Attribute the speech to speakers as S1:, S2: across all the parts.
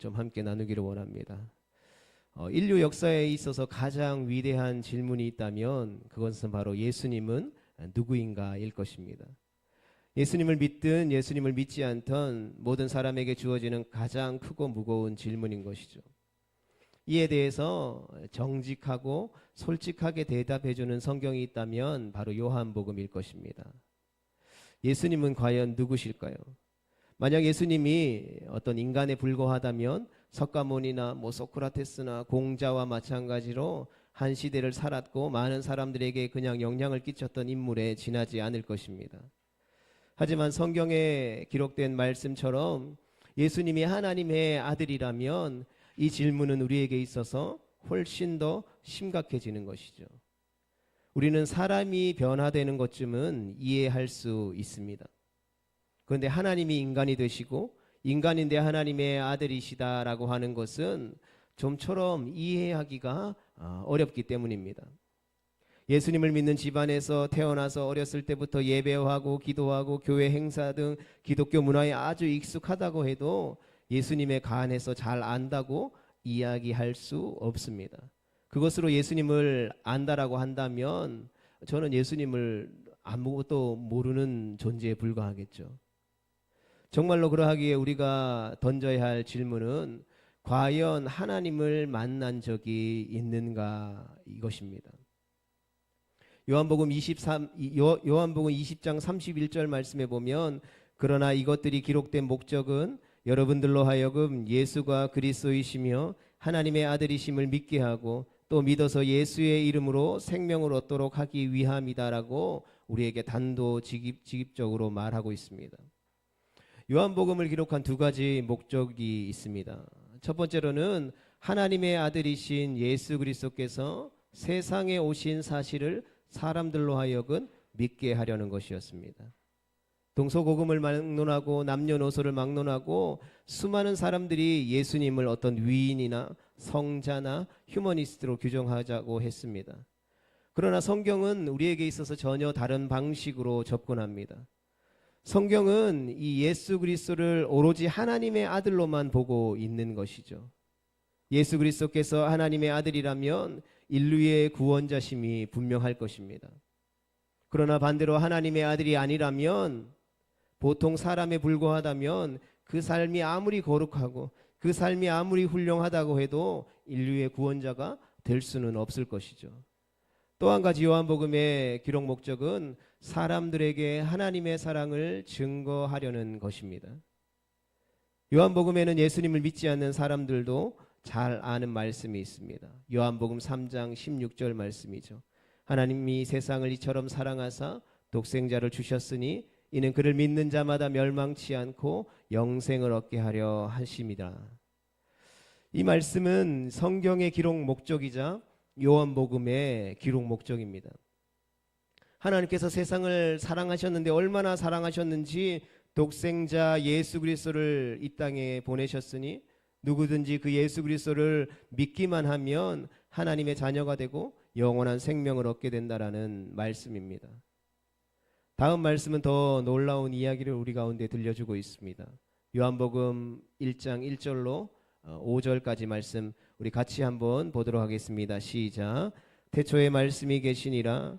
S1: 좀 함께 나누기를 원합니다. 어, 인류 역사에 있어서 가장 위대한 질문이 있다면 그것은 바로 예수님은 누구인가일 것입니다. 예수님을 믿든 예수님을 믿지 않던 모든 사람에게 주어지는 가장 크고 무거운 질문인 것이죠. 이에 대해서 정직하고 솔직하게 대답해주는 성경이 있다면 바로 요한복음일 것입니다. 예수님은 과연 누구실까요? 만약 예수님이 어떤 인간에 불과하다면 석가모니나 뭐 소크라테스나 공자와 마찬가지로 한 시대를 살았고 많은 사람들에게 그냥 영향을 끼쳤던 인물에 지나지 않을 것입니다. 하지만 성경에 기록된 말씀처럼 예수님이 하나님의 아들이라면 이 질문은 우리에게 있어서 훨씬 더 심각해지는 것이죠. 우리는 사람이 변화되는 것쯤은 이해할 수 있습니다. 그런데 하나님이 인간이 되시고 인간인데 하나님의 아들이시다라고 하는 것은 좀처럼 이해하기가 아, 어렵기 때문입니다. 예수님을 믿는 집안에서 태어나서 어렸을 때부터 예배하고 기도하고 교회 행사 등 기독교 문화에 아주 익숙하다고 해도 예수님에 관해서 잘 안다고 이야기할 수 없습니다. 그것으로 예수님을 안다라고 한다면 저는 예수님을 아무것도 모르는 존재에 불과하겠죠. 정말로 그러하기에 우리가 던져야 할 질문은 과연 하나님을 만난 적이 있는가 이것입니다. 요한복음 23 요, 요한복음 20장 31절 말씀에 보면 그러나 이것들이 기록된 목적은 여러분들로 하여금 예수가 그리스도이시며 하나님의 아들이심을 믿게 하고 또 믿어서 예수의 이름으로 생명을 얻도록 하기 위함이다라고 우리에게 단도직입적으로 말하고 있습니다. 요한복음을 기록한 두 가지 목적이 있습니다. 첫 번째로는 하나님의 아들이신 예수 그리스도께서 세상에 오신 사실을 사람들로 하여금 믿게 하려는 것이었습니다. 동서고금을 막론하고 남녀노소를 막론하고 수많은 사람들이 예수님을 어떤 위인이나 성자나 휴머니스트로 규정하자고 했습니다. 그러나 성경은 우리에게 있어서 전혀 다른 방식으로 접근합니다. 성경은 이 예수 그리스도를 오로지 하나님의 아들로만 보고 있는 것이죠. 예수 그리스도께서 하나님의 아들이라면 인류의 구원자심이 분명할 것입니다. 그러나 반대로 하나님의 아들이 아니라면 보통 사람에 불과하다면 그 삶이 아무리 거룩하고 그 삶이 아무리 훌륭하다고 해도 인류의 구원자가 될 수는 없을 것이죠. 또 한 가지 요한복음의 기록 목적은 사람들에게 하나님의 사랑을 증거하려는 것입니다. 요한복음에는 예수님을 믿지 않는 사람들도 잘 아는 말씀이 있습니다. 요한복음 3장 16절 말씀이죠. 하나님이 세상을 이처럼 사랑하사 독생자를 주셨으니 이는 그를 믿는 자마다 멸망치 않고 영생을 얻게 하려 하심이다. 이 말씀은 성경의 기록 목적이자 요한복음의 기록 목적입니다. 하나님께서 세상을 사랑하셨는데 얼마나 사랑하셨는지 독생자 예수 그리스도를 이 땅에 보내셨으니 누구든지 그 예수 그리스도를 믿기만 하면 하나님의 자녀가 되고 영원한 생명을 얻게 된다라는 말씀입니다. 다음 말씀은 더 놀라운 이야기를 우리 가운데 들려주고 있습니다. 요한복음 1장 1절로 5절까지 말씀 우리 같이 한번 보도록 하겠습니다. 시작. 태초에 말씀이 계시니라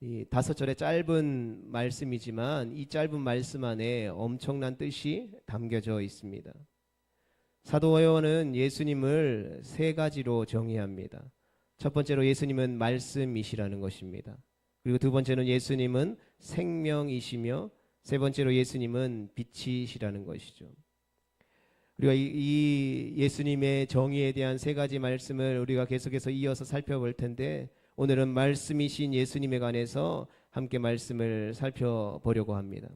S1: 이 다섯 절의 짧은 말씀이지만 이 짧은 말씀 안에 엄청난 뜻이 담겨져 있습니다. 사도 요한은 예수님을 세 가지로 정의합니다. 첫 번째로 예수님은 말씀이시라는 것입니다. 그리고 두 번째는 예수님은 생명이시며 세 번째로 예수님은 빛이시라는 것이죠. 우리가 이, 이 예수님의 정의에 대한 세 가지 말씀을 우리가 계속해서 이어서 살펴볼 텐데 오늘은 말씀이신 예수님에 관해서 함께 말씀을 살펴보려고 합니다.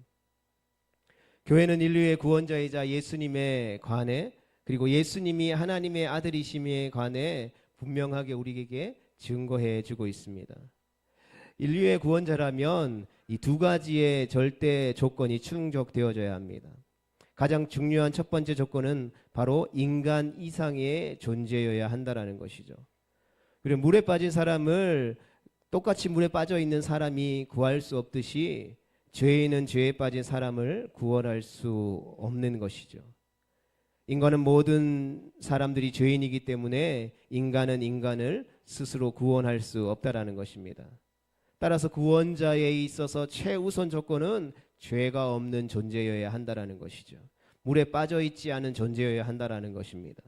S1: 교회는 인류의 구원자이자 예수님에 관해 그리고 예수님이 하나님의 아들이심에 관해 분명하게 우리에게 증거해 주고 있습니다. 인류의 구원자라면 이 두 가지의 절대 조건이 충족되어져야 합니다. 가장 중요한 첫 번째 조건은 바로 인간 이상의 존재여야 한다라는 것이죠. 그리고 물에 빠진 사람을 똑같이 물에 빠져 있는 사람이 구할 수 없듯이 있는 죄에 빠진 사람을 구원할 수 없는 것이죠. 인간은 모든 사람들이 죄인이기 때문에 인간은 인간을 스스로 구원할 수 없다라는 것입니다. 따라서 구원자에 있어서 최우선 조건은 죄가 없는 존재여야 한다라는 것이죠. 물에 빠져 있지 않은 존재여야 한다라는 것입니다.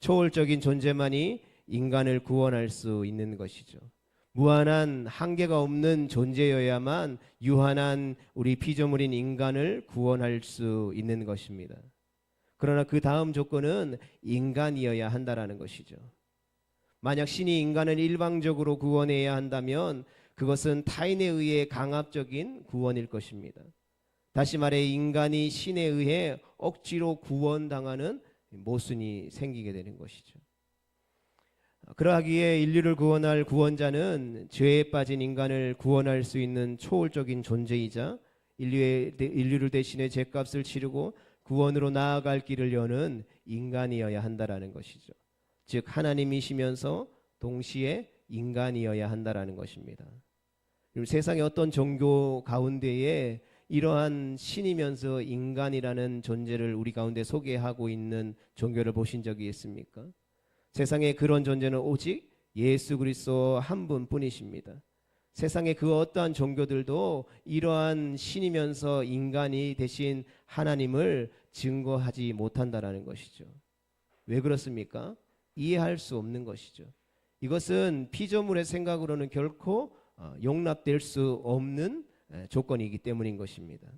S1: 초월적인 존재만이 인간을 구원할 수 있는 것이죠. 무한한 한계가 없는 존재여야만 유한한 우리 피조물인 인간을 구원할 수 있는 것입니다. 그러나 그 다음 조건은 인간이어야 한다라는 것이죠. 만약 신이 인간을 일방적으로 구원해야 한다면 그것은 타인에 의해 강압적인 구원일 것입니다. 다시 말해 인간이 신에 의해 억지로 구원당하는 모순이 생기게 되는 것이죠. 그러하기에 인류를 구원할 구원자는 죄에 빠진 인간을 구원할 수 있는 초월적인 존재이자 인류의, 인류를 대신해 죄값을 치르고 구원으로 나아갈 길을 여는 인간이어야 한다라는 것이죠. 즉 하나님이시면서 동시에 인간이어야 한다라는 것입니다. 세상의 어떤 종교 가운데에 이러한 신이면서 인간이라는 존재를 우리 가운데 소개하고 있는 종교를 보신 적이 있습니까? 세상에 그런 존재는 오직 예수 그리스도 한 분뿐이십니다. 세상의 그 어떠한 종교들도 이러한 신이면서 인간이 대신 하나님을 증거하지 못한다라는 것이죠. 왜 그렇습니까? 이해할 수 없는 것이죠. 이것은 피조물의 생각으로는 결코 어, 용납될 수 없는 조건이기 때문인 것입니다.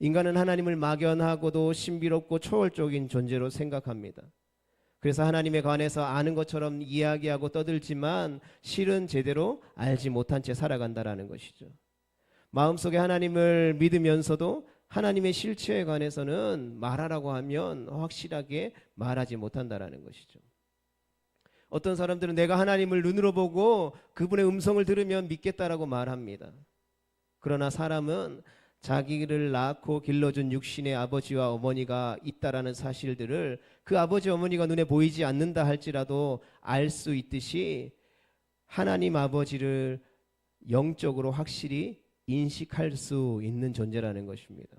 S1: 인간은 하나님을 막연하고도 신비롭고 초월적인 존재로 생각합니다. 그래서 하나님에 관해서 아는 것처럼 이야기하고 떠들지만 실은 제대로 알지 못한 채 살아간다라는 것이죠. 마음속에 하나님을 믿으면서도 하나님의 실체에 관해서는 말하라고 하면 확실하게 말하지 못한다라는 것이죠. 어떤 사람들은 내가 하나님을 눈으로 보고 그분의 음성을 들으면 믿겠다라고 말합니다. 그러나 사람은 자기를 낳고 길러준 육신의 아버지와 어머니가 있다라는 사실들을 그 아버지 어머니가 눈에 보이지 않는다 할지라도 알 수 있듯이 하나님 아버지를 영적으로 확실히 인식할 수 있는 존재라는 것입니다.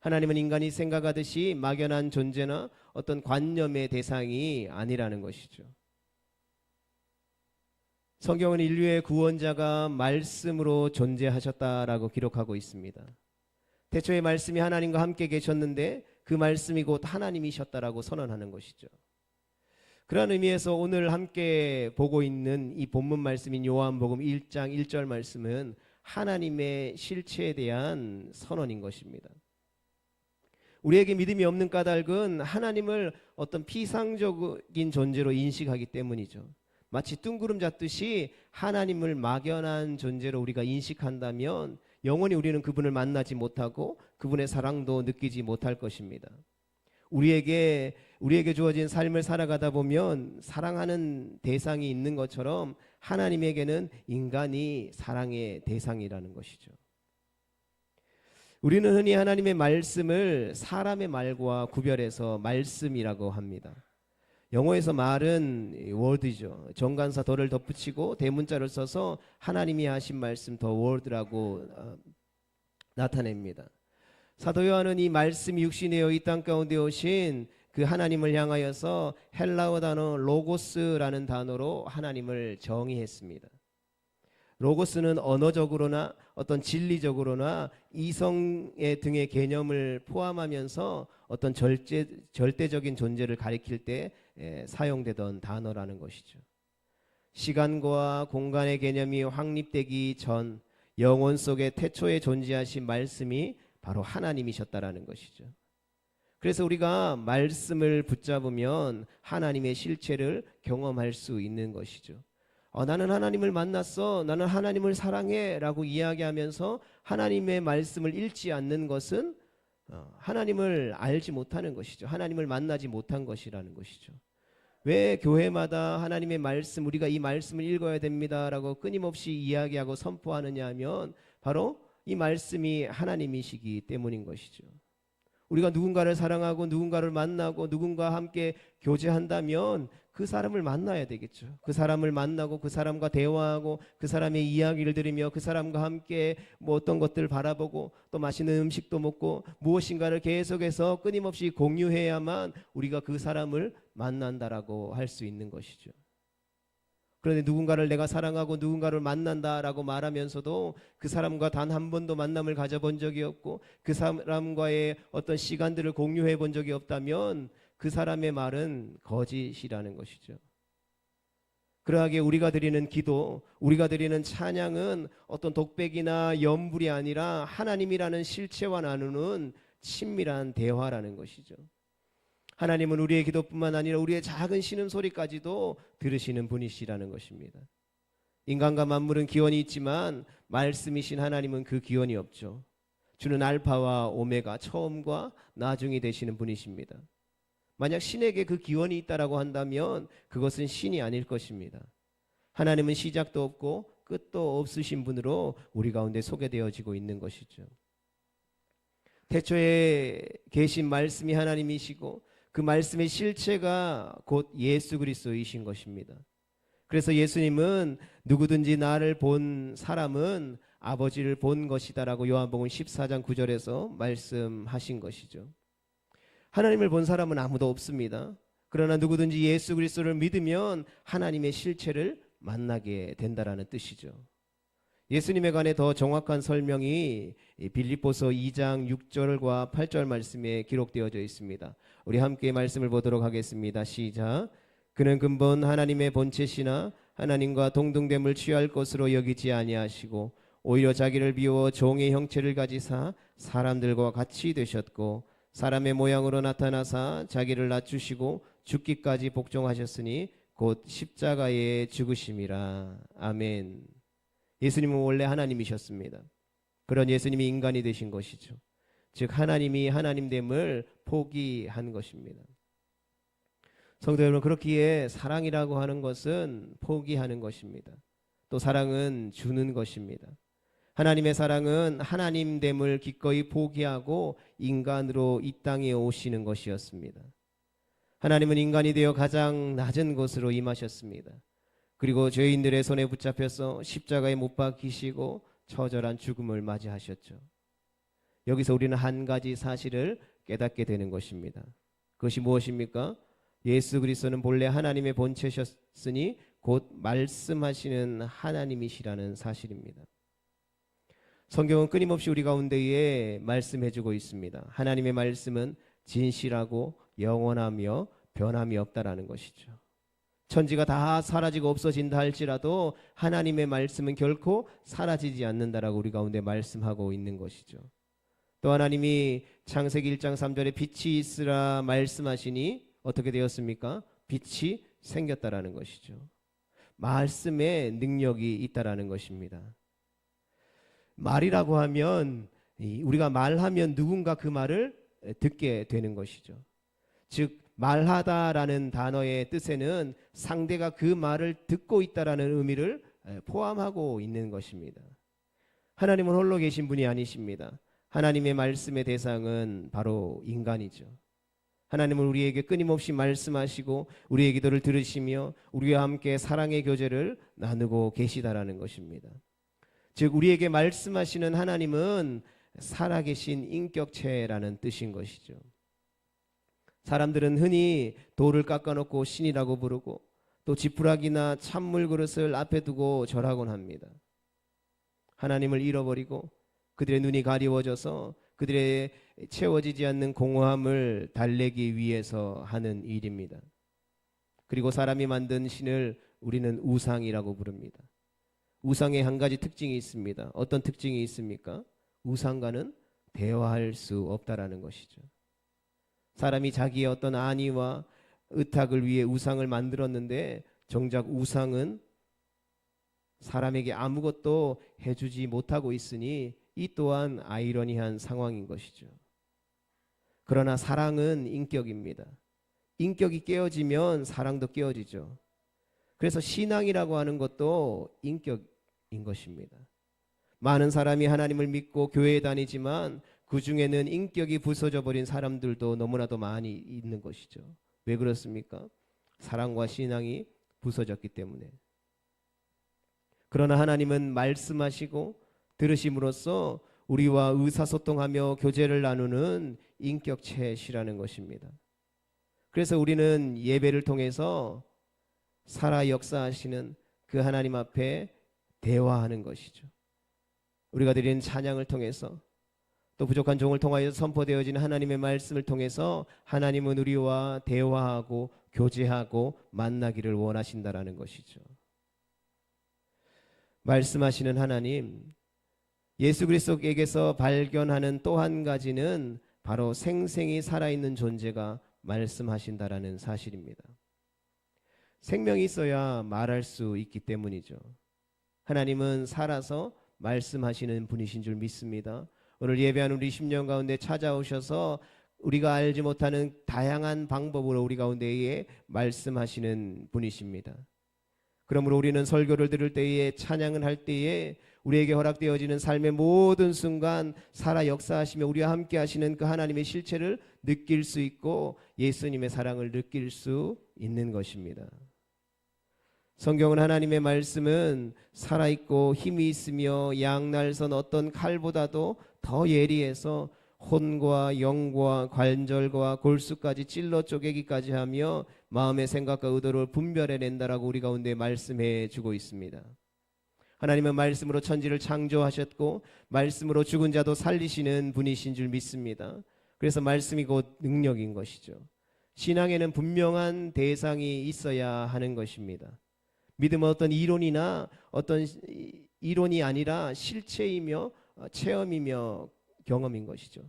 S1: 하나님은 인간이 생각하듯이 막연한 존재나 어떤 관념의 대상이 아니라는 것이죠. 성경은 인류의 구원자가 말씀으로 존재하셨다라고 기록하고 있습니다. 태초에 말씀이 하나님과 함께 계셨는데 그 말씀이 곧 하나님이셨다라고 선언하는 것이죠. 그런 의미에서 오늘 함께 보고 있는 이 본문 말씀인 요한복음 1장 1절 말씀은 하나님의 실체에 대한 선언인 것입니다. 우리에게 믿음이 없는 까닭은 하나님을 어떤 피상적인 존재로 인식하기 때문이죠. 마치 뜬구름 잡듯이 하나님을 막연한 존재로 우리가 인식한다면 영원히 우리는 그분을 만나지 못하고 그분의 사랑도 느끼지 못할 것입니다. 우리에게 우리에게 주어진 삶을 살아가다 보면 사랑하는 대상이 있는 것처럼 하나님에게는 인간이 사랑의 대상이라는 것이죠. 우리는 흔히 하나님의 말씀을 사람의 말과 구별해서 말씀이라고 합니다. 영어에서 말은 word죠. 정관사 더를 덧붙이고 대문자를 써서 하나님이 하신 말씀 더 word라고 어, 나타냅니다. 사도 요한은 이 말씀이 육신되어 이 땅 가운데 오신 그 하나님을 향하여서 헬라어 단어 로고스라는 단어로 하나님을 정의했습니다. 로고스는 언어적으로나 어떤 진리적으로나 이성의 등의 개념을 포함하면서 어떤 절제, 절대적인 존재를 가리킬 때 예, 사용되던 단어라는 것이죠. 시간과 공간의 개념이 확립되기 전 영혼 속에 태초에 존재하신 말씀이 바로 하나님이셨다라는 것이죠. 그래서 우리가 말씀을 붙잡으면 하나님의 실체를 경험할 수 있는 것이죠. 어, 나는 하나님을 만났어. 나는 하나님을 사랑해. 라고 이야기하면서 하나님의 말씀을 읽지 않는 것은 어, 하나님을 알지 못하는 것이죠. 하나님을 만나지 못한 것이라는 것이죠. 왜 교회마다 하나님의 말씀 우리가 이 말씀을 읽어야 됩니다 라고 끊임없이 이야기하고 선포하느냐 하면 바로 이 말씀이 하나님이시기 때문인 것이죠. 우리가 누군가를 사랑하고 누군가를 만나고 누군가와 함께 교제한다면 그 사람을 만나야 되겠죠. 그 사람을 만나고 그 사람과 대화하고 그 사람의 이야기를 들으며 그 사람과 함께 뭐 어떤 것들을 바라보고 또 맛있는 음식도 먹고 무엇인가를 계속해서 끊임없이 공유해야만 우리가 그 사람을 만난다라고 할 수 있는 것이죠. 그런데 누군가를 내가 사랑하고 누군가를 만난다라고 말하면서도 그 사람과 단 한 번도 만남을 가져본 적이 없고 그 사람과의 어떤 시간들을 공유해 본 적이 없다면 그 사람의 말은 거짓이라는 것이죠. 그러하게 우리가 드리는 기도, 우리가 드리는 찬양은 어떤 독백이나 연불이 아니라 하나님이라는 실체와 나누는 친밀한 대화라는 것이죠. 하나님은 우리의 기도뿐만 아니라 우리의 작은 신음 소리까지도 들으시는 분이시라는 것입니다. 인간과 만물은 기원이 있지만 말씀이신 하나님은 그 기원이 없죠. 주는 알파와 오메가 처음과 나중이 되시는 분이십니다. 만약 신에게 그 기원이 있다라고 한다면 그것은 신이 아닐 것입니다. 하나님은 시작도 없고 끝도 없으신 분으로 우리 가운데 소개되어지고 있는 것이죠. 태초에 계신 말씀이 하나님이시고 그 말씀의 실체가 곧 예수 그리스도이신 것입니다. 그래서 예수님은 누구든지 나를 본 사람은 아버지를 본 것이다라고 요한복음 14장 9절에서 말씀하신 것이죠. 하나님을 본 사람은 아무도 없습니다. 그러나 누구든지 예수 그리스도를 믿으면 하나님의 실체를 만나게 된다라는 뜻이죠. 예수님에 관해 더 정확한 설명이 이 빌립보서 2장 6절과 8절 말씀에 기록되어져 있습니다. 우리 함께 말씀을 보도록 하겠습니다. 시작. 그는 근본 하나님의 본체시나 하나님과 동등됨을 취할 것으로 여기지 아니하시고 오히려 자기를 비워 종의 형체를 가지사 사람들과 같이 되셨고 사람의 모양으로 나타나사 자기를 낮추시고 죽기까지 복종하셨으니 곧 십자가에 죽으심이라. 아멘. 예수님은 원래 하나님이셨습니다. 그런 예수님이 인간이 되신 것이죠. 즉 하나님이 하나님됨을 포기한 것입니다. 성도 여러분 그렇기에 사랑이라고 하는 것은 포기하는 것입니다. 또 사랑은 주는 것입니다. 하나님의 사랑은 하나님됨을 기꺼이 포기하고 인간으로 이 땅에 오시는 것이었습니다. 하나님은 인간이 되어 가장 낮은 곳으로 임하셨습니다. 그리고 죄인들의 손에 붙잡혀서 십자가에 못 박히시고 처절한 죽음을 맞이하셨죠. 여기서 우리는 한 가지 사실을 깨닫게 되는 것입니다. 그것이 무엇입니까? 예수 그리스도는 본래 하나님의 본체셨으니 곧 말씀하시는 하나님이시라는 사실입니다. 성경은 끊임없이 우리 가운데에 말씀해주고 있습니다. 하나님의 말씀은 진실하고 영원하며 변함이 없다라는 것이죠. 천지가 다 사라지고 없어진다 할지라도 하나님의 말씀은 결코 사라지지 않는다라고 우리 가운데 말씀하고 있는 것이죠. 또 하나님이 창세기 1장 3절에 빛이 있으라 말씀하시니 어떻게 되었습니까? 빛이 생겼다라는 것이죠. 말씀에 능력이 있다라는 것입니다. 말이라고 하면 우리가 말하면 누군가 그 말을 듣게 되는 것이죠. 즉 말하다라는 단어의 뜻에는 상대가 그 말을 듣고 있다라는 의미를 포함하고 있는 것입니다. 하나님은 홀로 계신 분이 아니십니다. 하나님의 말씀의 대상은 바로 인간이죠. 하나님은 우리에게 끊임없이 말씀하시고 우리의 기도를 들으시며 우리와 함께 사랑의 교제를 나누고 계시다라는 것입니다. 즉 우리에게 말씀하시는 하나님은 살아계신 인격체라는 뜻인 것이죠. 사람들은 흔히 돌을 깎아놓고 신이라고 부르고 또 지푸라기나 찬물 그릇을 앞에 두고 절하곤 합니다. 하나님을 잃어버리고 그들의 눈이 가리워져서 그들의 채워지지 않는 공허함을 달래기 위해서 하는 일입니다. 그리고 사람이 만든 신을 우리는 우상이라고 부릅니다. 우상의 한 가지 특징이 있습니다. 어떤 특징이 있습니까? 우상과는 대화할 수 없다라는 것이죠. 사람이 자기의 어떤 안위와 의탁을 위해 우상을 만들었는데 정작 우상은 사람에게 아무것도 해주지 못하고 있으니 이 또한 아이러니한 상황인 것이죠. 그러나 사랑은 인격입니다. 인격이 깨어지면 사랑도 깨어지죠. 그래서 신앙이라고 하는 것도 인격인 것입니다. 많은 사람이 하나님을 믿고 교회에 다니지만 그 중에는 인격이 부서져 버린 사람들도 너무나도 많이 있는 것이죠. 왜 그렇습니까? 사랑과 신앙이 부서졌기 때문에. 그러나 하나님은 말씀하시고 들으심으로써 우리와 의사소통하며 교제를 나누는 인격체시라는 것입니다. 그래서 우리는 예배를 통해서 살아 역사하시는 그 하나님 앞에 대화하는 것이죠. 우리가 드리는 찬양을 통해서 또 부족한 종을 통하여 선포되어진 하나님의 말씀을 통해서 하나님은 우리와 대화하고 교제하고 만나기를 원하신다라는 것이죠. 말씀하시는 하나님 예수 그리스도에게서 발견하는 또 한 가지는 바로 생생히 살아있는 존재가 말씀하신다라는 사실입니다. 생명이 있어야 말할 수 있기 때문이죠. 하나님은 살아서 말씀하시는 분이신 줄 믿습니다. 오늘 예배하는 우리 10년 가운데 찾아오셔서 우리가 알지 못하는 다양한 방법으로 우리 가운데에 말씀하시는 분이십니다. 그러므로 우리는 설교를 들을 때에 찬양을 할 때에 우리에게 허락되어지는 삶의 모든 순간 살아 역사하시며 우리와 함께 하시는 그 하나님의 실체를 느낄 수 있고 예수님의 사랑을 느낄 수 있는 것입니다. 성경은 하나님의 말씀은 살아있고 힘이 있으며 양날선 어떤 칼보다도 더 예리해서 혼과 영과 관절과 골수까지 찔러 쪼개기까지 하며 마음의 생각과 의도를 분별해 낸다라고 우리 가운데 말씀해 주고 있습니다. 하나님은 말씀으로 천지를 창조하셨고 말씀으로 죽은 자도 살리시는 분이신 줄 믿습니다. 그래서 말씀이 곧 능력인 것이죠. 신앙에는 분명한 대상이 있어야 하는 것입니다. 믿음은 어떤 이론이나 어떤 이론이 아니라 실체이며 어, 체험이며 경험인 것이죠.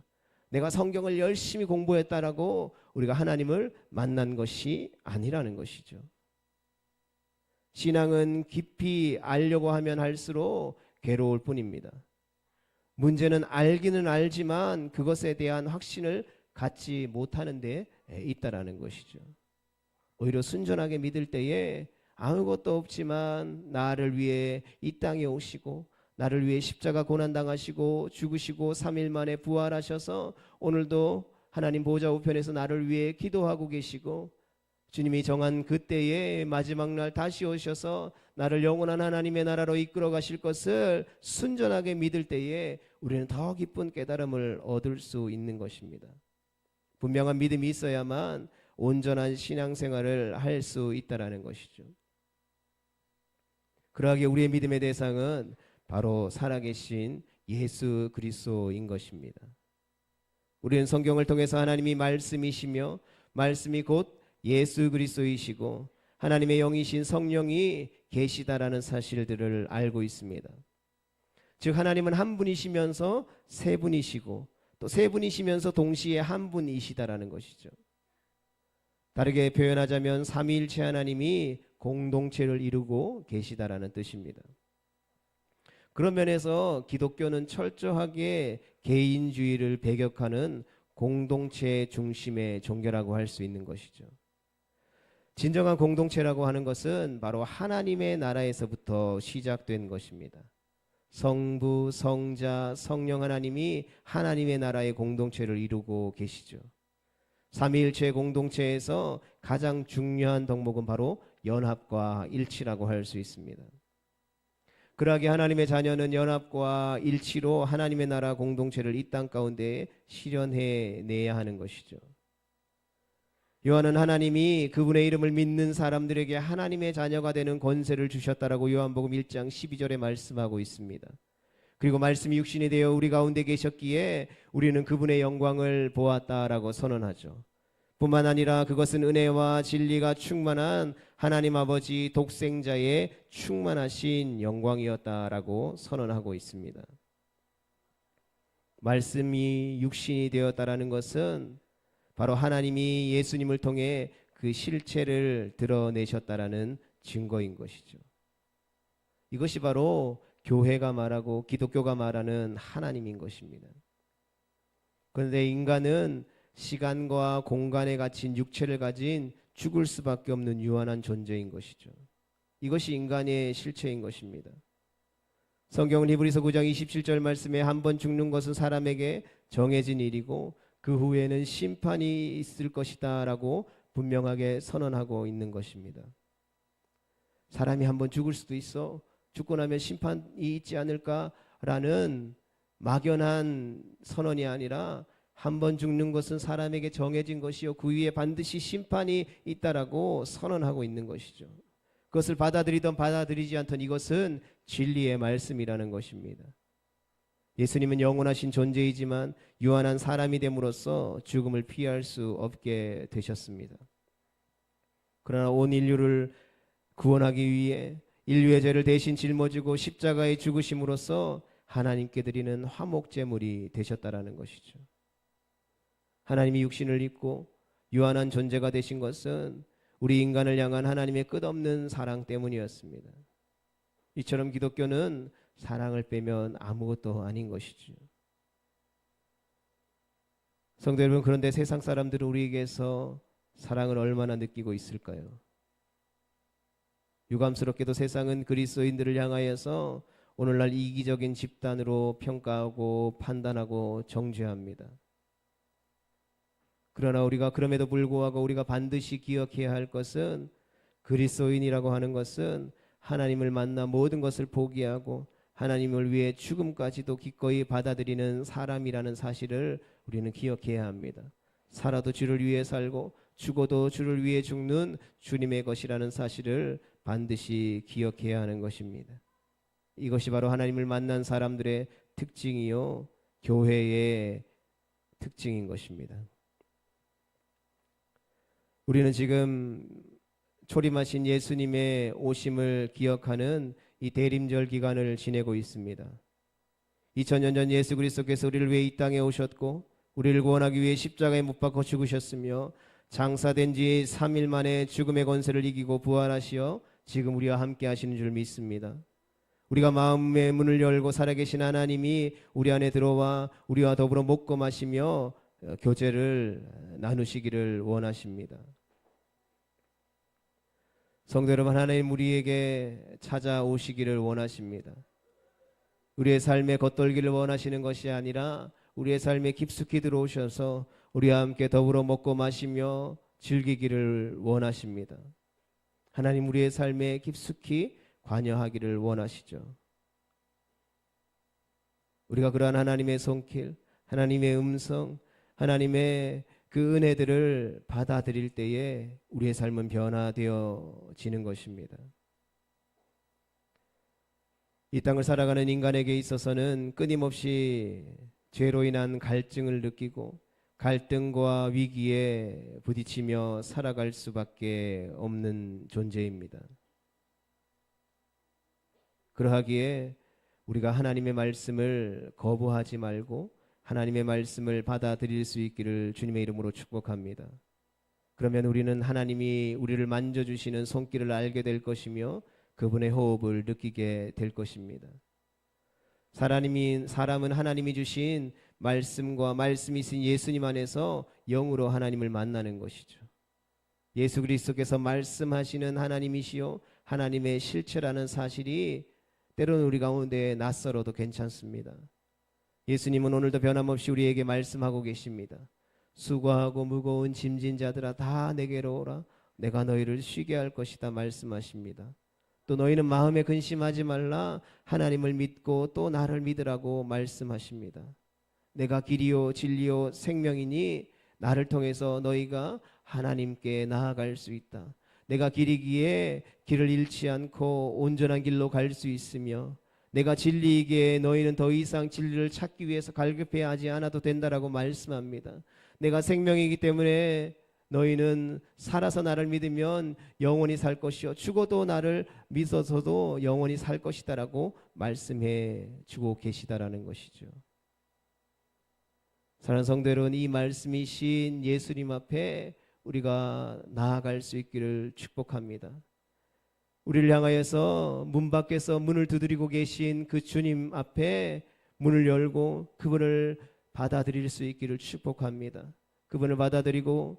S1: 내가 성경을 열심히 공부했다라고 우리가 하나님을 만난 것이 아니라는 것이죠. 신앙은 깊이 알려고 하면 할수록 괴로울 뿐입니다. 문제는 알기는 알지만 그것에 대한 확신을 갖지 못하는 데 있다라는 것이죠. 오히려 순전하게 믿을 때에 아무것도 없지만 나를 위해 이 땅에 오시고 나를 위해 십자가 고난 당하시고 죽으시고 3일 만에 부활하셔서 오늘도 하나님 보좌 우편에서 나를 위해 기도하고 계시고 주님이 정한 그때에 마지막 날 다시 오셔서 나를 영원한 하나님의 나라로 이끌어 가실 것을 순전하게 믿을 때에 우리는 더 깊은 깨달음을 얻을 수 있는 것입니다. 분명한 믿음이 있어야만 온전한 신앙생활을 할 수 있다라는 것이죠. 그러하기에 우리의 믿음의 대상은 바로 살아계신 예수 그리스도인 것입니다. 우리는 성경을 통해서 하나님이 말씀이시며 말씀이 곧 예수 그리스도이시고 하나님의 영이신 성령이 계시다라는 사실들을 알고 있습니다. 즉 하나님은 한 분이시면서 세 분이시고 또 세 분이시면서 동시에 한 분이시다라는 것이죠. 다르게 표현하자면 삼위일체 하나님이 공동체를 이루고 계시다라는 뜻입니다. 그런 면에서 기독교는 철저하게 개인주의를 배격하는 공동체 중심의 종교라고 할 수 있는 것이죠. 진정한 공동체라고 하는 것은 바로 하나님의 나라에서부터 시작된 것입니다. 성부, 성자, 성령 하나님이 하나님의 나라의 공동체를 이루고 계시죠. 삼위일체 공동체에서 가장 중요한 덕목은 바로 연합과 일치라고 할 수 있습니다. 그러하게 하나님의 자녀는 연합과 일치로 하나님의 나라 공동체를 이 땅 가운데 실현해 내야 하는 것이죠. 요한은 하나님이 그분의 이름을 믿는 사람들에게 하나님의 자녀가 되는 권세를 주셨다라고 요한복음 1장 12절에 말씀하고 있습니다. 그리고 말씀이 육신이 되어 우리 가운데 계셨기에 우리는 그분의 영광을 보았다라고 선언하죠. 뿐만 아니라 그것은 은혜와 진리가 충만한 하나님 아버지 독생자의 충만하신 영광이었다라고 선언하고 있습니다. 말씀이 육신이 되었다라는 것은 바로 하나님이 예수님을 통해 그 실체를 드러내셨다라는 증거인 것이죠. 이것이 바로 교회가 말하고 기독교가 말하는 하나님인 것입니다. 그런데 인간은 시간과 공간에 갇힌 육체를 가진 죽을 수밖에 없는 유한한 존재인 것이죠. 이것이 인간의 실체인 것입니다. 성경은 히브리서 9장 27절 말씀에 한 번 죽는 것은 사람에게 정해진 일이고 그 후에는 심판이 있을 것이다라고 분명하게 선언하고 있는 것입니다. 사람이 한 번 죽을 수도 있어. 죽고 나면 심판이 있지 않을까라는 막연한 선언이 아니라 한 번 죽는 것은 사람에게 정해진 것이요 그 위에 반드시 심판이 있다라고 선언하고 있는 것이죠. 그것을 받아들이던 받아들이지 않던 이것은 진리의 말씀이라는 것입니다. 예수님은 영원하신 존재이지만 유한한 사람이 됨으로써 죽음을 피할 수 없게 되셨습니다. 그러나 온 인류를 구원하기 위해 인류의 죄를 대신 짊어지고 십자가에 죽으심으로써 하나님께 드리는 화목 제물이 되셨다라는 것이죠. 하나님이 육신을 입고 유한한 존재가 되신 것은 우리 인간을 향한 하나님의 끝없는 사랑 때문이었습니다. 이처럼 기독교는 사랑을 빼면 아무것도 아닌 것이죠. 성도 여러분, 그런데 세상 사람들은 우리에게서 사랑을 얼마나 느끼고 있을까요? 유감스럽게도 세상은 그리스도인들을 향하여서 오늘날 이기적인 집단으로 평가하고 판단하고 정죄합니다. 그러나 우리가 그럼에도 불구하고 우리가 반드시 기억해야 할 것은 그리스도인이라고 하는 것은 하나님을 만나 모든 것을 포기하고 하나님을 위해 죽음까지도 기꺼이 받아들이는 사람이라는 사실을 우리는 기억해야 합니다. 살아도 주를 위해 살고 죽어도 주를 위해 죽는 주님의 것이라는 사실을 반드시 기억해야 하는 것입니다. 이것이 바로 하나님을 만난 사람들의 특징이요 교회의 특징인 것입니다. 우리는 지금 초림하신 예수님의 오심을 기억하는 이 대림절 기간을 지내고 있습니다. 2000년 전 예수 그리스도께서 우리를 위해 이 땅에 오셨고 우리를 구원하기 위해 십자가에 못 박혀 죽으셨으며 장사된 지 3일 만에 죽음의 권세를 이기고 부활하시어 지금 우리와 함께 하시는 줄 믿습니다. 우리가 마음의 문을 열고 살아계신 하나님이 우리 안에 들어와 우리와 더불어 먹고 마시며 교제를 나누시기를 원하십니다. 성도 여러분, 하나님 우리에게 찾아오시기를 원하십니다. 우리의 삶에 겉돌기를 원하시는 것이 아니라 우리의 삶에 깊숙이 들어오셔서 우리와 함께 더불어 먹고 마시며 즐기기를 원하십니다. 하나님 우리의 삶에 깊숙이 관여하기를 원하시죠. 우리가 그러한 하나님의 손길, 하나님의 음성, 하나님의 그 은혜들을 받아들일 때에 우리의 삶은 변화되어지는 것입니다. 이 땅을 살아가는 인간에게 있어서는 끊임없이 죄로 인한 갈증을 느끼고 갈등과 위기에 부딪히며 살아갈 수밖에 없는 존재입니다. 그러하기에 우리가 하나님의 말씀을 거부하지 말고 하나님의 말씀을 받아들일 수 있기를 주님의 이름으로 축복합니다. 그러면 우리는 하나님이 우리를 만져주시는 손길을 알게 될 것이며 그분의 호흡을 느끼게 될 것입니다. 사람이, 사람은 하나님이 주신 말씀과 말씀이 있은 예수님 안에서 영으로 하나님을 만나는 것이죠. 예수 그리스도께서 말씀하시는 하나님이시요 하나님의 실체라는 사실이 때로는 우리 가운데 낯설어도 괜찮습니다. 예수님은 오늘도 변함없이 우리에게 말씀하고 계십니다. 수고하고 무거운 짐진 자들아 다 내게로 오라 내가 너희를 쉬게 할 것이다 말씀하십니다. 또 너희는 마음에 근심하지 말라 하나님을 믿고 또 나를 믿으라고 말씀하십니다. 내가 길이요 진리요 생명이니 나를 통해서 너희가 하나님께 나아갈 수 있다. 내가 길이기에 길을 잃지 않고 온전한 길로 갈 수 있으며 내가 진리이기에 너희는 더 이상 진리를 찾기 위해서 갈급해야 하지 않아도 된다라고 말씀합니다. 내가 생명이기 때문에 너희는 살아서 나를 믿으면 영원히 살 것이요 죽어도 나를 믿어서도 영원히 살 것이다라고 말씀해 주고 계시다라는 것이죠. 사랑하는 성도 여러분 이 말씀이신 예수님 앞에 우리가 나아갈 수 있기를 축복합니다. 우리를 향하여서 문 밖에서 문을 두드리고 계신 그 주님 앞에 문을 열고 그분을 받아들일 수 있기를 축복합니다. 그분을 받아들이고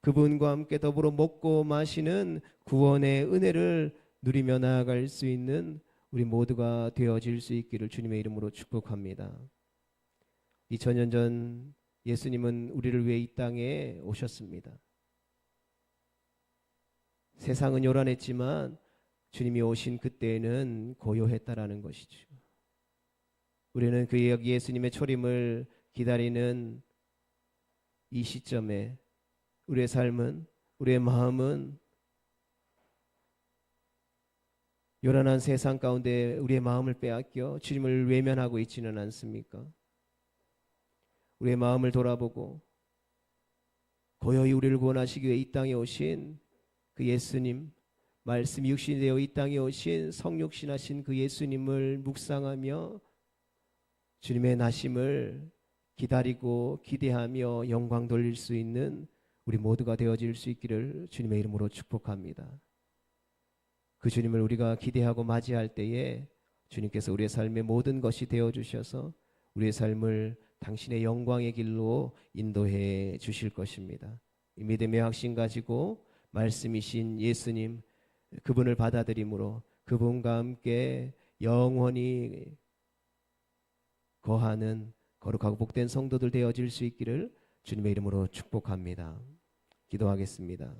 S1: 그분과 함께 더불어 먹고 마시는 구원의 은혜를 누리며 나아갈 수 있는 우리 모두가 되어질 수 있기를 주님의 이름으로 축복합니다. 2000년 전 예수님은 우리를 위해 이 땅에 오셨습니다. 세상은 요란했지만 주님이 오신 그때에는 고요했다라는 것이죠. 우리는 그 예수님의 초림을 기다리는 이 시점에 우리의 삶은 우리의 마음은 요란한 세상 가운데 우리의 마음을 빼앗겨 주님을 외면하고 있지는 않습니까? 우리의 마음을 돌아보고 고요히 우리를 구원하시기 위해 이 땅에 오신 그 예수님 말씀 육신이 되어 이 땅에 오신 성육신하신 그 예수님을 묵상하며 주님의 나심을 기다리고 기대하며 영광 돌릴 수 있는 우리 모두가 되어질 수 있기를 주님의 이름으로 축복합니다. 그 주님을 우리가 기대하고 맞이할 때에 주님께서 우리의 삶의 모든 것이 되어 주셔서 우리의 삶을 당신의 영광의 길로 인도해 주실 것입니다. 이 믿음의 확신 가지고 말씀이신 예수님 그분을 받아들임으로 그분과 함께 영원히 거하는 거룩하고 복된 성도들 되어질 수 있기를 주님의 이름으로 축복합니다. 기도하겠습니다.